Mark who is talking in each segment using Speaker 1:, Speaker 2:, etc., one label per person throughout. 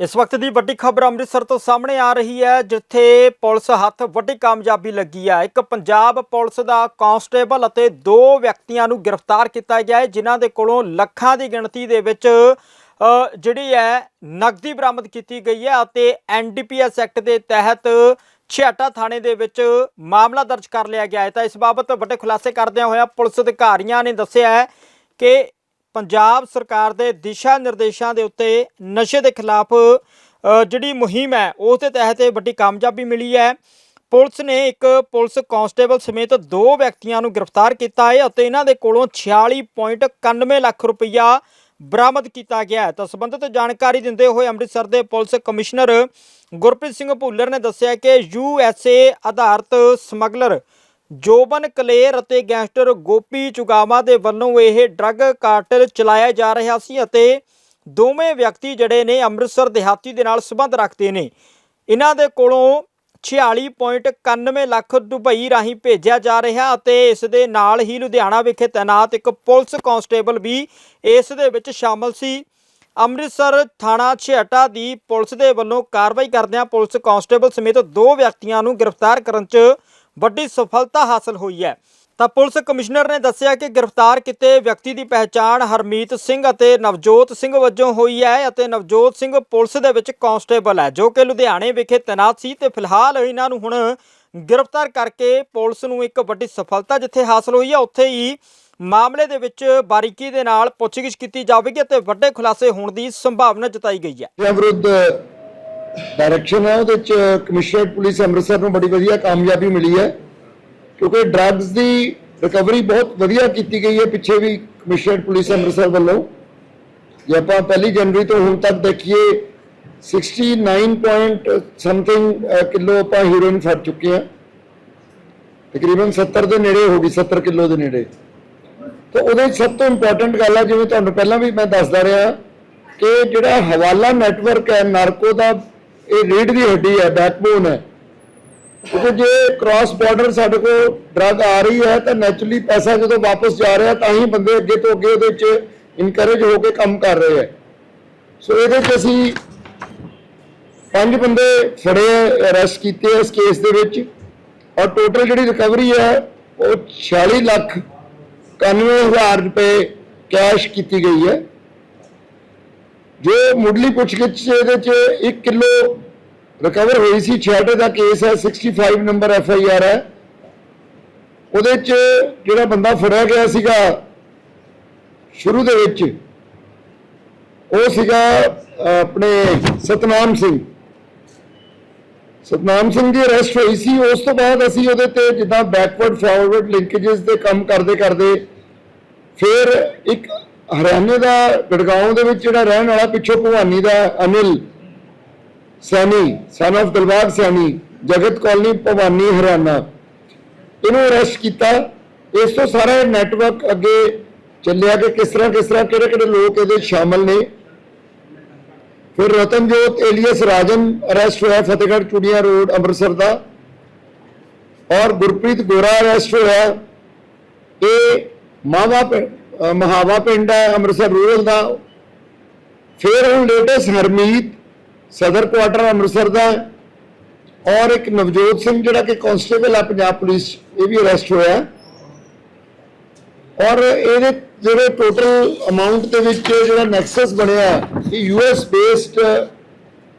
Speaker 1: ਇਸ ਵਕਤ ਦੀ ਵੱਡੀ ਖਬਰ ਅੰਮ੍ਰਿਤਸਰ ਤੋਂ ਸਾਹਮਣੇ ਆ ਰਹੀ ਹੈ, ਜਿੱਥੇ ਪੁਲਿਸ ਹੱਥ ਵੱਡੀ ਕਾਮਯਾਬੀ ਲੱਗੀ ਹੈ। ਇੱਕ ਪੰਜਾਬ ਪੁਲਿਸ ਦਾ ਕਾਂਸਟੇਬਲ ਅਤੇ ਦੋ ਵਿਅਕਤੀਆਂ ਨੂੰ ਗ੍ਰਿਫਤਾਰ ਕੀਤਾ ਗਿਆ ਹੈ, ਜਿਨ੍ਹਾਂ ਦੇ ਕੋਲੋਂ ਲੱਖਾਂ ਦੀ ਗਿਣਤੀ ਦੇ ਵਿੱਚ ਜਿਹੜੀ ਹੈ, ਨਕਦੀ ਬਰਾਮਦ ਕੀਤੀ ਗਈ ਹੈ ਅਤੇ ਐਨਡੀਪੀਐਸ ਐਕਟ ਦੇ ਤਹਿਤ ਛਿਆਟਾ ਥਾਣੇ ਦੇ ਵਿੱਚ ਮਾਮਲਾ ਦਰਜ ਕਰ ਲਿਆ ਗਿਆ ਹੈ। ਤਾਂ ਇਸ ਬਾਬਤ ਵੱਡੇ ਖੁਲਾਸੇ ਕਰਦਿਆਂ ਹੋਇਆ ਪੁਲਿਸ ਅਧਿਕਾਰੀਆਂ ਨੇ ਦੱਸਿਆ ਹੈ ਕਿ ਪੰਜਾਬ ਸਰਕਾਰ ਦੇ ਦਿਸ਼ਾ ਨਿਰਦੇਸ਼ਾਂ ਦੇ ਉੱਤੇ ਨਸ਼ੇ ਦੇ ਖਿਲਾਫ ਜਿਹੜੀ ਮੁਹਿੰਮ ਹੈ, ਉਸ ਦੇ ਤਹਿਤ ਇਹ ਵੱਡੀ ਕਾਮਯਾਬੀ ਮਿਲੀ ਹੈ। ਪੁਲਿਸ ਨੇ ਇੱਕ ਪੁਲਿਸ ਕਾਂਸਟੇਬਲ ਸਮੇਤ ਦੋ ਵਿਅਕਤੀਆਂ ਨੂੰ ਗ੍ਰਿਫਤਾਰ ਕੀਤਾ ਹੈ ਅਤੇ ਇਹਨਾਂ ਦੇ ਕੋਲੋਂ 46.91 ਲੱਖ ਰੁਪਈਆ ਬਰਾਮਦ ਕੀਤਾ ਗਿਆ ਹੈ। ਤਾਂ ਸੰਬੰਧਿਤ ਜਾਣਕਾਰੀ ਦਿੰਦੇ ਹੋਏ ਅੰਮ੍ਰਿਤਸਰ ਦੇ ਪੁਲਿਸ ਕਮਿਸ਼ਨਰ ਗੁਰਪ੍ਰੀਤ ਸਿੰਘ ਭੁੱਲਰ ਨੇ ਦੱਸਿਆ ਕਿ ਯੂਐਸਏ ਆਧਾਰਿਤ ਸਮਗਲਰ ਜੋਬਨ ਕਲੇਰ ਅਤੇ ਗੈਂਗਸਟਰ ਗੋਪੀ ਚੁਗਾਵਾ ਦੇ ਵੱਲੋਂ ਇਹ ਡਰੱਗ ਕਾਰਟਲ ਚਲਾਇਆ ਜਾ ਰਿਹਾ ਸੀ ਅਤੇ ਦੋਵੇਂ ਵਿਅਕਤੀ ਜਿਹੜੇ ਨੇ ਅੰਮ੍ਰਿਤਸਰ ਦਿਹਾਤੀ ਦੇ ਨਾਲ ਸੰਬੰਧ ਰੱਖਦੇ ਨੇ। ਇਹਨਾਂ ਦੇ ਕੋਲੋਂ 46.91 ਲੱਖ ਦੁਬਈ ਰਾਹੀਂ ਭੇਜਿਆ ਜਾ ਰਿਹਾ ਅਤੇ ਇਸ ਦੇ ਨਾਲ ਹੀ ਲੁਧਿਆਣਾ ਵਿਖੇ ਤਾਇਨਾਤ ਇੱਕ ਪੁਲਿਸ ਕਾਂਸਟੇਬਲ ਵੀ ਇਸ ਦੇ ਵਿੱਚ ਸ਼ਾਮਲ ਸੀ। ਅੰਮ੍ਰਿਤਸਰ ਥਾਣਾ ਛੇਟਾ ਦੀ ਪੁਲਿਸ ਦੇ ਵੱਲੋਂ ਕਾਰਵਾਈ ਕਰਦਿਆਂ ਪੁਲਿਸ ਕਾਂਸਟੇਬਲ ਸਮੇਤ ਦੋ ਵਿਅਕਤੀਆਂ ਨੂੰ ਗ੍ਰਿਫਤਾਰ ਕਰਨ 'ਚ ਵੱਡੀ ਸਫਲਤਾ ਹਾਸਲ ਹੋਈ ਹੈ। ਤਾਂ ਪੁਲਿਸ ਕਮਿਸ਼ਨਰ ਨੇ ਦੱਸਿਆ ਕਿ ਗ੍ਰਿਫਤਾਰ ਕੀਤੇ ਵਿਅਕਤੀ ਦੀ ਪਹਿਚਾਣ ਹਰਮੀਤ ਸਿੰਘ ਅਤੇ ਨਵਜੋਤ ਸਿੰਘ ਵਜੋਂ ਹੋਈ ਹੈ ਅਤੇ ਨਵਜੋਤ ਸਿੰਘ ਪੁਲਿਸ ਦੇ ਵਿੱਚ ਕਾਂਸਟੇਬਲ ਹੈ, ਜੋ ਕਿ ਲੁਧਿਆਣੇ ਵਿਖੇ ਤੈਨਾਤ ਸੀ ਤੇ ਫਿਲਹਾਲ ਇਹਨਾਂ ਨੂੰ ਹੁਣ ਗ੍ਰਿਫਤਾਰ ਕਰਕੇ ਪੁਲਿਸ ਨੂੰ ਇੱਕ ਵੱਡੀ ਸਫਲਤਾ ਜਿੱਥੇ ਹਾਸਲ ਹੋਈ ਹੈ, ਉੱਥੇ ਹੀ ਮਾਮਲੇ ਦੇ ਵਿੱਚ ਬਾਰੀਕੀ ਦੇ ਨਾਲ ਪੁੱਛਗਿੱਛ ਕੀਤੀ ਜਾਵੇਗੀ ਅਤੇ ਵੱਡੇ ਖੁਲਾਸੇ ਹੋਣ ਦੀ ਸੰਭਾਵਨਾ ਜਤਾਈ ਗਈ ਹੈ।
Speaker 2: ਵਿਰੁੱਧ ਡਾਇਰੈਕਸ਼ਨ ਹੈ ਉਹਦੇ ਚ ਕਮਿਸ਼ਨਰੇਟ ਪੁਲਿਸ ਅੰਮ੍ਰਿਤਸਰ ਨੂੰ ਬੜੀ ਵਧੀਆ ਕਾਮਯਾਬੀ ਮਿਲੀ ਹੈ। ਕਿਉਂਕਿ ਡਰੱਗਸ ਦੀ ਰਿਕਵਰੀ ਬਹੁਤ ਵਧੀਆ ਕੀਤੀ ਗਈ ਹੈ ਪਿੱਛੇ ਵੀ ਕਮਿਸ਼ਨਰੇਟ ਪੁਲਿਸ ਅੰਮ੍ਰਿਤਸਰ ਵੱਲੋਂ। ਜੇ ਆਪਾਂ ਪਹਿਲੀ ਜਨਵਰੀ ਤੋਂ ਹੁਣ ਤੱਕ ਦੇਖੀਏ 69 ਪੁਆਇੰਟ ਸਮਥਿੰਗ ਕਿਲੋ ਆਪਾਂ ਹੀਰੋਇਨ ਫੜ ਚੁੱਕੇ ਹਾਂ। ਤਕਰੀਬਨ 70 ਦੇ ਨੇੜੇ ਹੋ ਗਈ 70 ਕਿਲੋ ਦੇ ਨੇੜੇ। ਤਾਂ ਉਹਦੇ 'ਚ ਸਭ ਤੋਂ ਇੰਪੋਰਟੈਂਟ ਗੱਲ ਆ, ਜਿਵੇਂ ਤੁਹਾਨੂੰ ਪਹਿਲਾਂ ਵੀ ਮੈਂ ਦੱਸਦਾ ਰਿਹਾ ਕਿ ਜਿਹੜਾ ਹਵਾਲਾ ਨੈਟਵਰਕ ਹੈ, ਨਾਰਕੋ ਦਾ ਇਹ ਰੀੜ ਦੀ ਹੱਡੀ ਹੈ ਬੈਕਬੋਨ ਹੈ। ਕਿਉਂਕਿ ਜੇ ਕ੍ਰਾਸ ਬਾਰਡਰ ਸਾਡੇ ਕੋਲ ਡਰੱਗ ਆ ਰਹੀ ਹੈ, ਤਾਂ ਨੈਚੁਰਲੀ ਪੈਸਾ ਜਦੋਂ ਵਾਪਸ ਜਾ ਰਿਹਾ, ਤਾਂ ਹੀ ਬੰਦੇ ਅੱਗੇ ਤੋਂ ਅੱਗੇ ਉਹਦੇ 'ਚ ਇਨਕਰੇਜ ਹੋ ਕੇ ਕੰਮ ਕਰ ਰਹੇ ਹੈ। ਸੋ ਇਹਦੇ 'ਚ ਅਸੀਂ ਪੰਜ ਬੰਦੇ ਫੜੇ ਅਰੈਸਟ ਕੀਤੇ ਆ ਇਸ ਕੇਸ ਦੇ ਵਿੱਚ। ਔਰ ਟੋਟਲ ਜਿਹੜੀ ਰਿਕਵਰੀ ਹੈ, ਉਹ 46 ਲੱਖ 91000 ਰੁਪਏ ਕੈਸ਼ ਕੀਤੀ ਗਈ ਹੈ। ਜੋ ਮੁੱਢਲੀ ਪੁੱਛਗਿੱਛ 'ਚ ਇਹਦੇ 'ਚ 1 ਕਿਲੋ ਰਿਕਵਰ ਹੋਈ ਸੀ ਛੇਟੇ ਦਾ ਕੇਸ ਹੈ 65 ਨੰਬਰ ਐਫ ਆਈ ਆਰ ਹੈ। ਉਹਦੇ 'ਚ ਜਿਹੜਾ ਬੰਦਾ ਫੜਿਆ ਗਿਆ ਸੀਗਾ ਸ਼ੁਰੂ ਦੇ ਵਿੱਚ, ਉਹ ਸੀਗਾ ਆਪਣੇ ਸਤਨਾਮ ਸਿੰਘ। ਸਤਨਾਮ ਸਿੰਘ ਦੀ ਅਰੈਸਟ ਹੋਈ ਸੀ। ਉਸ ਤੋਂ ਬਾਅਦ ਅਸੀਂ ਉਹਦੇ ਤੇ ਜਿੱਦਾਂ ਬੈਕਵਰਡ ਫਾਰਵਰਡ ਲਿੰਕੇजेस ਦੇ ਕੰਮ ਕਰਦੇ ਕਰਦੇ ਫਿਰ ਇੱਕ ਹਰਿਆਣੇ ਦਾ ਗੜਗਾਉਂ ਦੇ ਵਿੱਚ ਜਿਹੜਾ ਰਹਿਣ ਵਾਲਾ ਪਿੱਛੋਂ ਭਵਾਨੀ ਦਾ ਅਨਿਲ ਸੈਣੀ ਸਨ of ਦਿਲਬਾਗ ਸੈਣੀ ਜਗਤ ਕਾਲਨੀ ਭਵਾਨੀ ਹਰਿਆਣਾ। ਇਹਨੂੰ ਅਰੈਸਟ ਕੀਤਾ। ਇਸ ਤੋਂ ਸਾਰਾ ਨੈਟਵਰਕ ਅੱਗੇ ਚੱਲਿਆ ਕਿ ਕਿਸ ਤਰ੍ਹਾਂ ਕਿਸ ਤਰ੍ਹਾਂ, ਕਿਹੜੇ ਕਿਹੜੇ ਲੋਕ ਇਹਦੇ 'ਚ ਸ਼ਾਮਲ ਨੇ। ਫਿਰ ਰਤਨਜੋਤ ਏਲੀਅਸ ਰਾਜਨ ਅਰੈਸਟ ਹੋਇਆ ਫਤਿਹਗੜ੍ਹ ਚੂੜੀਆਂ ਰੋਡ, ਅੰਮ੍ਰਿਤਸਰ ਦਾ। ਔਰ ਗੁਰਪ੍ਰੀਤ ਗੋਰਾ ਅਰੈਸਟ ਹੋਇਆ। ਇਹ ਮਾਵਾ ਪਿੰ- ਮਹਾਵਾ ਪਿੰਡ ਹੈ, ਅੰਮ੍ਰਿਤਸਰ ਰੂਰਲ ਦਾ। ਫਿਰ ਹੁਣ ਲੇਟੈਸਟ ਹਰਮੀਤ, ਸਦਰ ਕੁਆਟਰ ਅੰਮ੍ਰਿਤਸਰ ਦਾ ਔਰ ਇੱਕ ਨਵਜੋਤ ਸਿੰਘ ਜਿਹੜਾ ਕਿ ਕਾਂਸਟੇਬਲ ਹੈ, ਪੰਜਾਬ ਪੁਲਿਸ, ਇਹ ਵੀ ਅਰੈਸਟ ਹੋਇਆ ਔਰ ਇਹਦੇ ਜਿਹੜੇ ਟੋਟਲ ਅਮਾਉਂਟ ਦੇ ਵਿੱਚ ਜਿਹੜਾ ਨੈਕਸਸ ਬਣਿਆ ਇਹ ਯੂਐਸ ਬੇਸਡ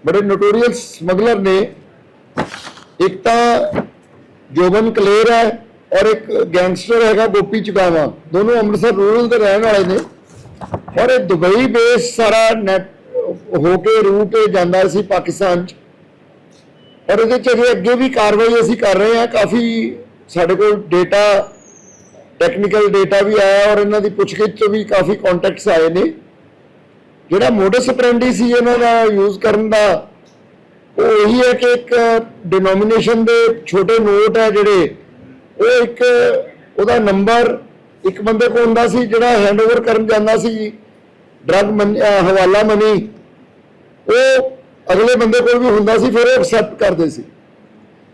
Speaker 2: ਬੜੇ ਨੋਟੋਰੀਅਸ ਸਮਗਲਰ ਨੇ। ਇੱਕ ਤਾਂ ਜੋਬਨ ਕਲੇਰ ਹੈ ਔਰ ਇੱਕ ਗੈਂਗਸਟਰ ਹੈਗਾ ਗੋਪੀ ਚੁਗਾਵਾ, ਦੋਨੋਂ ਅੰਮ੍ਰਿਤਸਰ ਰੂਰਲ ਦੇ ਰਹਿਣ ਵਾਲੇ ਨੇ। ਔਰ ਇਹ ਦੁਬਈ ਬੇਸ ਸਾਰਾ ਨੈਟ ਹੋ ਕੇ ਰੂਟ ਜਾਂਦਾ ਸੀ ਪਾਕਿਸਤਾਨ ਚ। ਔਰ ਇਹਦੇ ਚ ਅਜੇ ਅੱਗੇ ਵੀ ਕਾਰਵਾਈ ਅਸੀਂ ਕਰ ਰਹੇ ਹਾਂ। ਕਾਫੀ ਸਾਡੇ ਕੋਲ ਡੇਟਾ ਟੈਕਨੀਕਲ ਡੇਟਾ ਵੀ ਆਇਆ ਔਰ ਇਹਨਾਂ ਦੀ ਪੁੱਛਗਿੱਛ ਤੋਂ ਵੀ ਕਾਫੀ ਕੰਟੈਕਟਸ ਆਏ ਨੇ। ਜਿਹੜਾ ਮੋਡਸ ਆਪਰੈਂਡੀ ਸੀ ਇਹਨਾਂ ਦਾ ਯੂਜ਼ ਕਰਨ ਦਾ, ਉਹ ਇਹੀ ਹੈ ਕਿ ਇੱਕ ਡਿਨੋਮੀਨੇਸ਼ਨ ਦੇ ਛੋਟੇ ਨੋਟ ਹੈ ਜਿਹੜੇ ਉਹ ਇੱਕ ਉਹਦਾ ਨੰਬਰ ਇੱਕ ਬੰਦੇ ਕੋਲ ਹੁੰਦਾ ਸੀ ਜਿਹੜਾ ਹੈਂਡਓਵਰ ਕਰਨ ਜਾਂਦਾ ਸੀ ਡਰਗ ਹਵਾਲਾ ਮਨੀ ਉਹ ਅਗਲੇ ਬੰਦੇ ਕੋਲ ਵੀ ਹੁੰਦਾ ਸੀ, ਫਿਰ ਉਹ ਐਕਸੈਪਟ ਕਰਦੇ ਸੀ।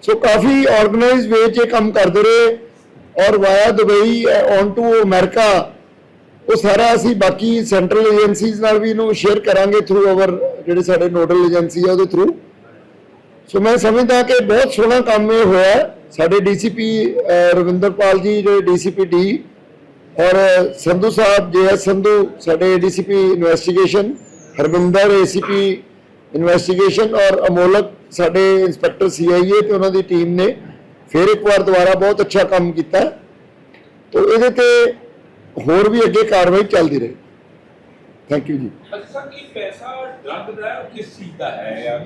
Speaker 2: ਸੋ ਕਾਫੀ ਆਰਗੇਨਾਈਜ਼ ਵੇ 'ਚ ਇਹ ਕੰਮ ਕਰਦੇ ਰਹੇ ਔਰ via Dubai on to America, ਉਹ ਸਾਰਾ ਅਸੀਂ ਬਾਕੀ ਸੈਂਟਰਲ ਏਜੰਸੀਜ਼ ਨਾਲ ਵੀ ਇਹਨੂੰ ਸ਼ੇਅਰ ਕਰਾਂਗੇ ਥਰੂ ਆਵਰ ਜਿਹੜੇ ਸਾਡੇ ਨੋਡਲ ਏਜੰਸੀ ਆ ਉਹਦੇ ਥਰੂ ਸੋ ਮੈਂ ਸਮਝਦਾ ਕਿ ਬਹੁਤ ਸੋਹਣਾ ਕੰਮ ਇਹ ਹੋਇਆ। ਸਾਡੇ ਡੀਸੀਪੀ ਰਵਿੰਦਰਪਾਲ ਜੀ, ਜਿਹੜੇ ਡੀਸੀਪੀ ਡੀ, ਔਰ ਸੰਧੂ ਸਾਹਿਬ ਜੇ ਜੇਐਸ ਸੰਧੂ, ਸਾਡੇ DCP investigation Harvinder ACP investigation, ਔਰ ਅਮੋਲਕ, ਸਾਡੇ ਇੰਸਪੈਕਟਰ ਸੀਆਈਏ ਤੇ ਉਹਨਾਂ ਦੀ ਟੀਮ ਨੇ ਫਿਰ ਇੱਕ ਵਾਰ ਦੁਬਾਰਾ ਬਹੁਤ ਅੱਛਾ ਕੰਮ ਕੀਤਾ। ਤੋ ਇਹਦੇ ਤੇ ਹੋਰ ਵੀ ਅੱਗੇ ਕਾਰਵਾਈ ਚੱਲਦੀ ਰਹੇ। ਥੈਂਕ ਯੂ ਜੀ
Speaker 3: ਅੱਛਾ ਇਹ ਪੈਸਾ ਡਰਗ ਦਾ ਕਿਸ ਚੀਜ਼ ਦਾ ਹੈ?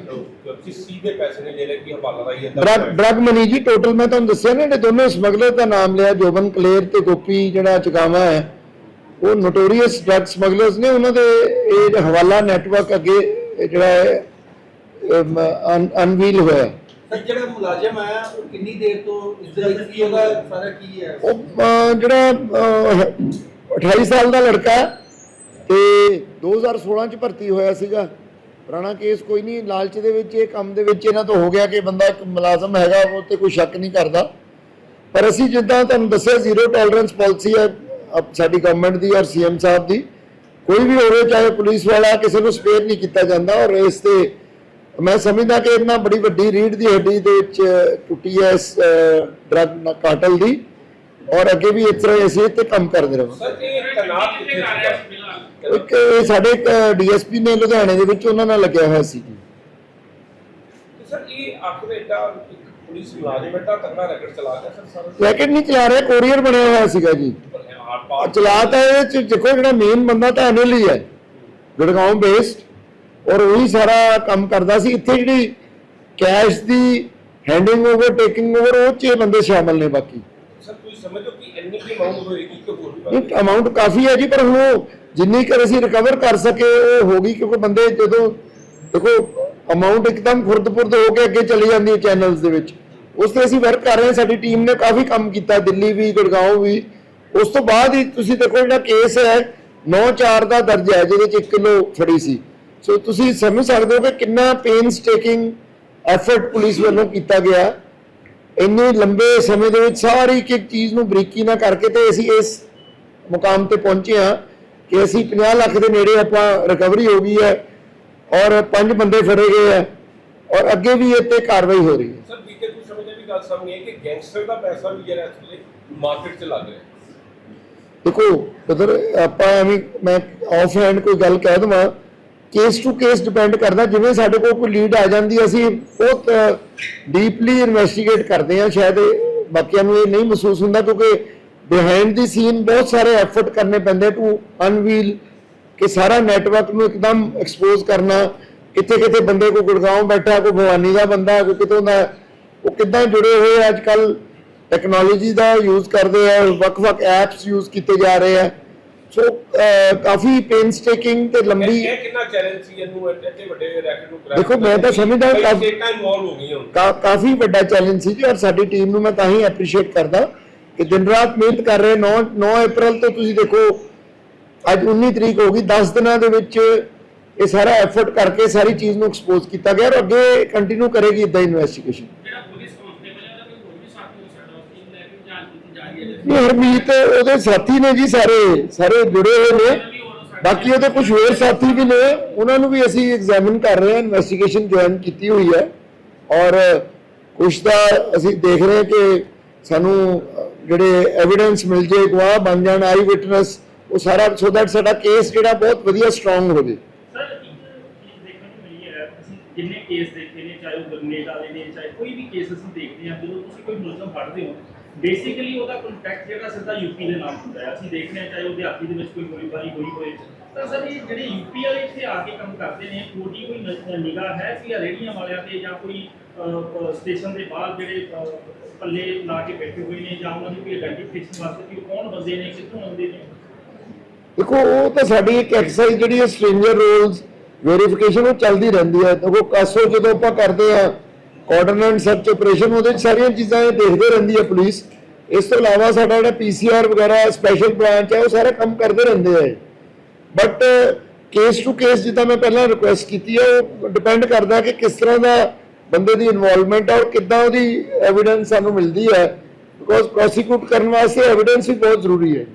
Speaker 3: ਕਿਸ ਚੀਜ਼ ਦੇ ਪੈਸੇ ਨੇ ਜਿਹੜੇ ਕਿ ਹਵਾਲਾ ਦਾ ਹੀ ਹੈ
Speaker 2: ਡਰਗ ਡਰਗ ਮਨੀ ਜੀ ਟੋਟਲ ਮੈਂ ਤੁਹਾਨੂੰ ਦੱਸਿਆ ਨਾ ਜਿਹੜੇ ਦੋਨੋਂ ਸਮਗਲਰ ਦਾ ਨਾਮ ਲਿਆ ਜੋਬਨ ਕਲੇਰ ਤੇ ਗੋਪੀ ਜਿਹੜਾ ਚਕਾਵਾ ਹੈ ਉਹ ਨੋਟੋਰੀਅਸ ਡਰਗ ਸਮਗਲਰਸ ਨੇ ਉਹਨਾਂ ਦੇ ਇਹ ਜਿਹੜਾ ਹਵਾਲਾ ਨੈਟਵਰਕ ਅੱਗੇ ਜਿਹੜਾ ਹੈ ਅਨਵੀਲ ਹੋਇਆ।
Speaker 4: ਜਿਹੜਾ ਮੁਲਾਜ਼ਮ ਹੈ ਉਹ ਕਿੰਨੀ ਦੇਰ ਤੋਂ ਇਸ ਦੇ ਕੀ ਉਹਦਾ ਸਾਰਾ ਕੀ ਹੈ?
Speaker 2: ਉਹ ਜਿਹੜਾ ਅਹ, 28 ਸਾਲ ਦਾ ਲੜਕਾ ਹੈ ਤੇ 2016 ਚ ਭਰਤੀ ਹੋਇਆ ਸੀਗਾ। ਪੁਰਾਣਾ ਕੇਸ ਕੋਈ ਨਹੀਂ, ਲਾਲਚ ਦੇ ਵਿੱਚ, ਇਹ ਕੰਮ ਦੇ ਵਿੱਚ ਇਹਨਾਂ ਤੋਂ ਹੋ ਗਿਆ ਕਿ ਬੰਦਾ ਇੱਕ ਮੁਲਾਜ਼ਮ ਹੈਗਾ, ਉਹ ਤੇ ਕੋਈ ਸ਼ੱਕ ਨਹੀਂ ਕਰਦਾ। ਪਰ ਅਸੀਂ ਜਿੱਦਾਂ ਤੁਹਾਨੂੰ ਦੱਸਿਆ, ਜ਼ੀਰੋ ਟੋਲਰੈਂਸ ਪਾਲਿਸੀ ਹੈ ਸਾਡੀ ਗਵਰਨਮੈਂਟ ਦੀ ਔਰ ਸੀਐਮ ਸਾਹਿਬ ਦੀ। ਕੋਈ ਵੀ ਹੋਵੇ, ਚਾਹੇ ਪੁਲਿਸ ਵਾਲਾ ਕਿਸੇ ਨੂੰ ਸਪੇਅਰ ਨਹੀਂ ਕੀਤਾ ਜਾਂਦਾ ਔਰ ਇਸ ਤੇ ਮੈਂ ਸਮਝਦਾ ਕਿ ਇਹਨਾਂ ਬੜੀ ਵੱਡੀ ਰੀੜ ਦੀ ਹੱਡੀ ਦੇ ਵਿੱਚ ਟੁੱਟੀ ਹੈ ਇਸ ਡਰਗ ਕਾਟਲ ਦੀ। ਔਰ ਅੱਗੇ ਵੀ ਇਸ ਤਰ੍ਹਾਂ ਅਸੀਂ ਇੱਥੇ ਕੰਮ ਕਰਦੇ ਰਹਾਂਗੇ।
Speaker 3: ਸਰ, ਇਹ ਤਨਾਤ ਕਿੱਥੇ
Speaker 2: ਇੱਕ ਸਾਡੇ ਡੀਐਸਪੀ ਨੇ ਲੁਧਿਆਣੇ ਦੇ ਵਿੱਚ ਉਹਨਾਂ ਨਾਲ ਲੱਗਿਆ ਹੋਇਆ ਸੀ।
Speaker 3: ਸਰ ਇਹ ਆਖਰ ਐਡਾ ਪੁਲਿਸ ਮੁਲਾਜ਼ਮ ਐਡਾ ਤਕੜਾ ਰੈਕਟ ਚਲਾ ਗਿਆ ਸਰ ਸਰ
Speaker 2: ਰੈਕਟ ਨਹੀਂ ਚਲਾ ਰਿਹਾ ਕੋਰੀਅਰ ਬਣਿਆ ਹੋਇਆ ਸੀਗਾ ਜੀ।
Speaker 3: ਆਰ ਪਾਰ
Speaker 2: ਚਲਾ ਤਾਂ ਇਹ ਚ ਦੇਖੋ ਜਿਹੜਾ ਮੇਨ ਬੰਦਾ ਤਾਂ ਅਨਿਲ ਹੀ ਹੈ ਗੁੜਗਾਉਂ ਬੇਸਡ ਔਰ ਉਹੀ ਸਾਰਾ ਕੰਮ ਕਰਦਾ ਸੀ। ਇੱਥੇ ਜਿਹੜੀ ਕੈਸ਼ ਦੀ ਹੈਂਡਿੰਗ ਓਵਰ ਟੇਕਿੰਗ ਓਵਰ ਉਹ ਚ ਬੰਦੇ ਸ਼ਾਮਲ ਨੇ ਬਾਕੀ।
Speaker 3: ਸਰ ਤੁਸੀਂ ਸਮਝੋ ਕਿ ਇੰਨੀ ਕੀ ਅਮਾਉਂਟ ਹੋਏਗੀ ਕਿ ਹੋਰ ਵੀ
Speaker 2: ਅਮਾਉਂਟ ਕਾਫੀ ਹੈ ਜੀ ਪਰ ਹੁਣ ਜਿੰਨੀ ਕਰ ਅਸੀਂ ਰਿਕਵਰ ਕਰ ਸਕੇ, ਉਹ ਹੋ ਗਈ ਕਿਉਂਕਿ ਬੰਦੇ ਜਦੋਂ ਦੇਖੋ ਅਮਾਉਂਟ ਇੱਕਦਮ ਖੁਰਦਪੁਰਦ ਹੋ ਕੇ ਅੱਗੇ ਚਲੀ ਜਾਂਦੀ ਹੈ ਚੈਨਲਸ ਦੇ ਵਿੱਚ। ਉਸ ਤੇ ਅਸੀਂ ਵਰਕ ਕਰ ਰਹੇ ਹਾਂ, ਸਾਡੀ ਟੀਮ ਨੇ ਕਾਫੀ ਕੰਮ ਕੀਤਾ, ਦਿੱਲੀ ਵੀ ਗੁੜਗਾਉਂ ਵੀ। ਉਸ ਤੋਂ ਬਾਅਦ ਹੀ ਤੁਸੀਂ ਦੇਖੋ, ਜਿਹੜਾ ਕੇਸ ਹੈ 9-4 ਦਾ ਦਰਜ ਹੈ, ਜਿਹਦੇ ਚ 1 ਕਿਲੋ ਫੜੀ ਸੀ। ਸੋ ਤੁਸੀਂ ਸਮਝ ਸਕਦੇ ਹੋ ਕਿ ਕਿੰਨਾ ਪੇਨਸ ਟੇਕਿੰਗ ਐਫਰਟ ਪੁਲਿਸ ਵੱਲੋਂ ਕੀਤਾ ਗਿਆ। ਇੰਨੇ ਲੰਬੇ ਸਮੇਂ ਦੇ ਵਿੱਚ ਸਾਰੀ ਇੱਕ ਇੱਕ ਚੀਜ਼ ਨੂੰ ਬਰੀਕੀ ਨਾਲ ਕਰਕੇ ਤੇ ਅਸੀਂ ਇਸ ਮੁਕਾਮ ਤੇ ਪਹੁੰਚੇ ਹਾਂ। ਕਿ ਅਸੀਂ 50 ਲੱਖ ਦੇ ਨੇੜੇ ਆਪਾਂ ਰਿਕਵਰੀ ਹੋ ਗਈ ਹੈ ਔਰ ਪੰਜ ਬੰਦੇ ਫੜੇ ਗਏ ਹੈ ਔਰ ਅੱਗੇ ਵੀ ਇਹ ਤੇ ਕਾਰਵਾਈ ਹੋ ਰਹੀ ਹੈ।
Speaker 3: ਸਰ ਬੀਤੇ ਕੁਝ ਸਮੇਂ ਦੀ ਵੀ ਗੱਲ ਸਾਹਮਣੇ ਹੈ ਕਿ ਗੈਂਗਸਟਰ ਦਾ ਪੈਸਾ ਵੀ ਜਿਹੜਾ ਐਕਚੁਅਲੀ ਮਾਰਕੀਟ 'ਚ ਲੱਗ ਰਿਹਾ
Speaker 2: ਦੇਖੋ ਉਧਰ ਆਪਾਂ ਐਵੇਂ ਮੈਂ ਆਫ ਹੈਂਡ ਕੋਈ ਗੱਲ ਕਹਿ ਦਵਾਂ ਕੇਸ ਟੂ ਕੇਸ ਡਿਪੈਂਡ ਕਰਦਾ ਜਿਵੇਂ ਸਾਡੇ ਕੋਲ ਕੋਈ ਲੀਡ ਆ ਜਾਂਦੀ ਅਸੀਂ ਬਹੁਤ ਡੀਪਲੀ ਇਨਵੈਸਟੀਗੇਟ ਕਰਦੇ ਹਾਂ ਸ਼ਾਇਦ ਬਾਕੀਆਂ ਨੂੰ ਇਹ ਨਹੀਂ ਮਹਿਸੂਸ ਹੁੰਦਾ ਕਿਉਂਕਿ ਬਿਹਾਈਂਡ ਦੀ ਸੀਨ ਬਹੁਤ ਸਾਰੇ ਐਫਰਟ ਕਰਨੇ ਪੈਂਦੇ ਟੂ ਅਨਵੀਲ ਕਿ ਸਾਰਾ ਨੈਟਵਰਕ ਨੂੰ ਇੱਕਦਮ ਐਕਸਪੋਜ਼ ਕਰਨਾ ਕਿੱਥੇ ਕਿੱਥੇ ਬੰਦੇ ਕੋ ਗੁੜਗਾਉਂ ਬੈਠਾ ਕੋਈ ਭਵਾਨੀ ਦਾ ਬੰਦਾ ਕੋਈ ਕਿਤੋਂ ਦਾ ਉਹ ਕਿੱਦਾਂ ਜੁੜੇ ਹੋਏ ਅੱਜ ਕੱਲ ਟੈਕਨੋਲੋਜੀ ਦਾ ਯੂਜ਼ ਕਰਦੇ ਆ ਵੱਖ-ਵੱਖ ਐਪਸ ਯੂਜ਼ ਕੀਤੇ ਜਾ ਰਹੇ ਆ। ਸੋ ਕਾਫੀ ਪੇਨਸਟੇਕਿੰਗ ਤੇ ਲੰਬੀ
Speaker 3: ਇਹ ਕਿੰਨਾ ਚੈਲੰਜ ਸੀ ਇਹਨੂੰ ਇੱਥੇ ਵੱਡੇ ਰੈਕਟ ਨੂੰ crack
Speaker 2: ਦੇਖੋ, ਮੈਂ ਤਾਂ ਸਮਝਦਾ ਕਾਫੀ-
Speaker 3: ਇਨਵੋਲਵ ਹੋ ਗਈਆਂ ਹੁਣ।
Speaker 2: ਕਾ- ਕਾਫੀ ਵੱਡਾ ਚੈਲੰਜ ਸੀ ਜੀ ਔਰ ਸਾਡੀ ਟੀਮ ਨੂੰ ਮੈਂ ਤਾਂ ਹੀ ਐਪਰੀਸ਼ੀਏਟ ਕਰਦਾ। ਕਿ ਦਿਨ ਰਾਤ ਮਿਹਨਤ ਕਰ ਰਹੇ 9 9 ਅਪ੍ਰੈਲ ਤੋਂ ਤੁਸੀਂ ਦੇਖੋ ਅੱਜ 19 ਤਰੀਕ ਹੋ ਗਈ 10 ਦਿਨਾਂ ਦੇ ਵਿੱਚ ਇਹ ਸਾਰਾ ਐਫਰਟ ਕਰਕੇ ਸਾਰੀ ਚੀਜ਼ ਨੂੰ ਐਕਸਪੋਜ਼ ਕੀਤਾ ਗਿਆ ਔਰ ਅੱਗੇ ਕੰਟੀਨਿਊ ਕਰੇਗੀ ਇਦਾਂ ਇਨਵੈਸਟੀਗੇਸ਼ਨ ਇਹ ਹਰਮੀਤ ਉਹਦੇ ਸਾਥੀ ਨੇ ਜੀ ਸਾਰੇ ਸਾਰੇ ਜੁੜੇ ਹੋਏ ਨੇ। ਬਾਕੀ ਉਹਦੇ ਕੁਝ ਹੋਰ ਸਾਥੀ ਵੀ ਨੇ ਉਹਨਾਂ ਨੂੰ ਵੀ ਅਸੀਂ ਐਗਜ਼ਾਮਿਨ ਕਰ ਰਹੇ ਹਾਂ ਇਨਵੈਸਟੀਗੇਸ਼ਨ ਜੁਆਇਨ ਕੀਤੀ ਹੋਈ ਹੈ। ਔਰ ਕੁਝ ਦਾ ਅਸੀਂ ਦੇਖ ਰਹੇ ਹਾਂ ਕਿ ਸਾਨੂੰ ਜਿਹੜੇ ਐਵੀਡੈਂਸ ਮਿਲ ਜੇ ਗਵਾਹ ਬਣ ਜਾਣ ਆਈ ਵਿਟਨੈਸ ਉਹ ਸਾਰਾ ਸੋ ਦੈਟ ਸਾਡਾ ਕੇਸ ਜਿਹੜਾ ਬਹੁਤ ਵਧੀਆ ਸਟਰੋਂਗ ਹੋਵੇ।
Speaker 5: ਸਰ ਇੱਕ ਚੀਜ਼ ਦੇਖਣ ਨੂੰ ਮਿਲੀ ਹੈ ਅਸੀਂ ਜਿੰਨੇ ਕੇਸ ਦੇਖੇ ਨੇ, ਚਾਹੇ ਉਹ ਗ੍ਰਨੇਡ ਵਾਲੇ ਨੇ, ਚਾਹੇ ਕੋਈ ਵੀ ਕੇਸ ਅਸੀਂ ਦੇਖਦੇ ਹਾਂ, ਜਦੋਂ ਤੁਸੀਂ ਕੋਈ ਮੁਲਜ਼ਮ ਫੜਦੇ ਹੋ ਬੇਸਿਕਲੀ ਉਹਦਾ ਕੰਟੈਕਟ ਜਿਹੜਾ ਸਿੱਧਾ ਯੂਪੀ ਦੇ ਨਾਲ ਹੁੰਦਾ ਹੈ। ਅਸੀਂ ਦੇਖਦੇ ਹਾਂ, ਚਾਹੇ ਉਹਦੇ ਹਾਥੀ ਦੇ ਵਿੱਚ ਕੋਈ ਗੋਲੀਬਾਰੀ ਹੋਈ ਹੋਏ ਤਾਂ ਸਰ ਇਹ ਜਿਹੜੇ ਯੂਪੀ ਵਾਲੇ ਇੱਥੇ ਆ ਕੇ ਕੰਮ ਕਰਦੇ ਨੇ ਉਹਦੀ ਕੋਈ ਨ- ਨਿਗਾਹ ਹੈ ਕਿ ਰੇੜੀਆਂ ਵਾਲਿਆਂ ਤੇ ਜਾਂ ਕੋਈ ਸਟੇਸ਼ਨ ਦੇ ਬਾਹਰ ਜਿਹੜੇ ਪੱਲੇ ਲਾ ਕੇ ਬੈਠੇ ਹੋਏ ਨੇ ਜਾਂ ਉਹਨਾਂ ਦੀ ਕੋਈ ਆਇਡੈਂਟੀਫਿਕੇਸ਼ਨ ਵਾਸਤੇ ਕਿ ਕੌਣ ਬੰਦੇ ਨੇ, ਕਿੱਥੋਂ ਆਉਂਦੇ ਨੇ?
Speaker 2: ਦੇਖੋ, ਉਹ ਤਾਂ ਸਾਡੀ ਇੱਕ ਐਕਸਰਸਾਈਜ਼ ਜਿਹੜੀ ਹੈ ਸਟ੍ਰੇਂਜਰ ਰੋਲਸ ਵੈਰੀਫਿਕੇਸ਼ਨ ਉਹ ਚੱਲਦੀ ਰਹਿੰਦੀ ਹੈ। ਦੇਖੋ, ਕਾਸੋ ਜਦੋਂ ਆਪਾਂ ਕਰਦੇ ਆ ਕੋਆਰਡੀਨੇਟ ਸਰਚ ਆਪਰੇਸ਼ਨ ਉਹਦੇ ਵਿੱਚ ਸਾਰੀਆਂ ਚੀਜ਼ਾਂ ਇਹ ਦੇਖਦੇ ਰਹਿੰਦੀ ਹੈ ਪੁਲਿਸ। ਇਸ ਤੋਂ ਇਲਾਵਾ ਸਾਡਾ ਜਿਹੜਾ ਪੀਸੀਆਰ ਵਗੈਰਾ ਸਪੈਸ਼ਲ ਬ੍ਰਾਂਚ ਹੈ, ਉਹ ਸਾਰਾ ਕੰਮ ਕਰਦੇ ਰਹਿੰਦੇ ਹੈ। ਬਟ ਕੇਸ ਟੂ ਕੇਸ ਜਿੱਦਾਂ ਮੈਂ ਪਹਿਲਾਂ ਰਿਕੁਐਸਟ ਕੀਤੀ ਹੈ, ਉਹ ਡਿਪੈਂਡ ਕਰਦਾ ਕਿ ਕਿਸ ਤਰ੍ਹਾਂ ਦਾ ਬੰਦੇ ਦੀ ਇਨਵੋਲਵਮੈਂਟ ਹੈ ਔਰ ਕਿੱਦਾਂ ਉਹਦੀ ਐਵੀਡੈਂਸ ਸਾਨੂੰ ਮਿਲਦੀ ਹੈ? ਬਿਕੋਜ਼ ਪ੍ਰੋਸੀਕਿਊਟ ਕਰਨ ਵਾਸਤੇ ਐਵੀਡੈਂਸ ਹੀ ਬਹੁਤ ਜ਼ਰੂਰੀ ਹੈ।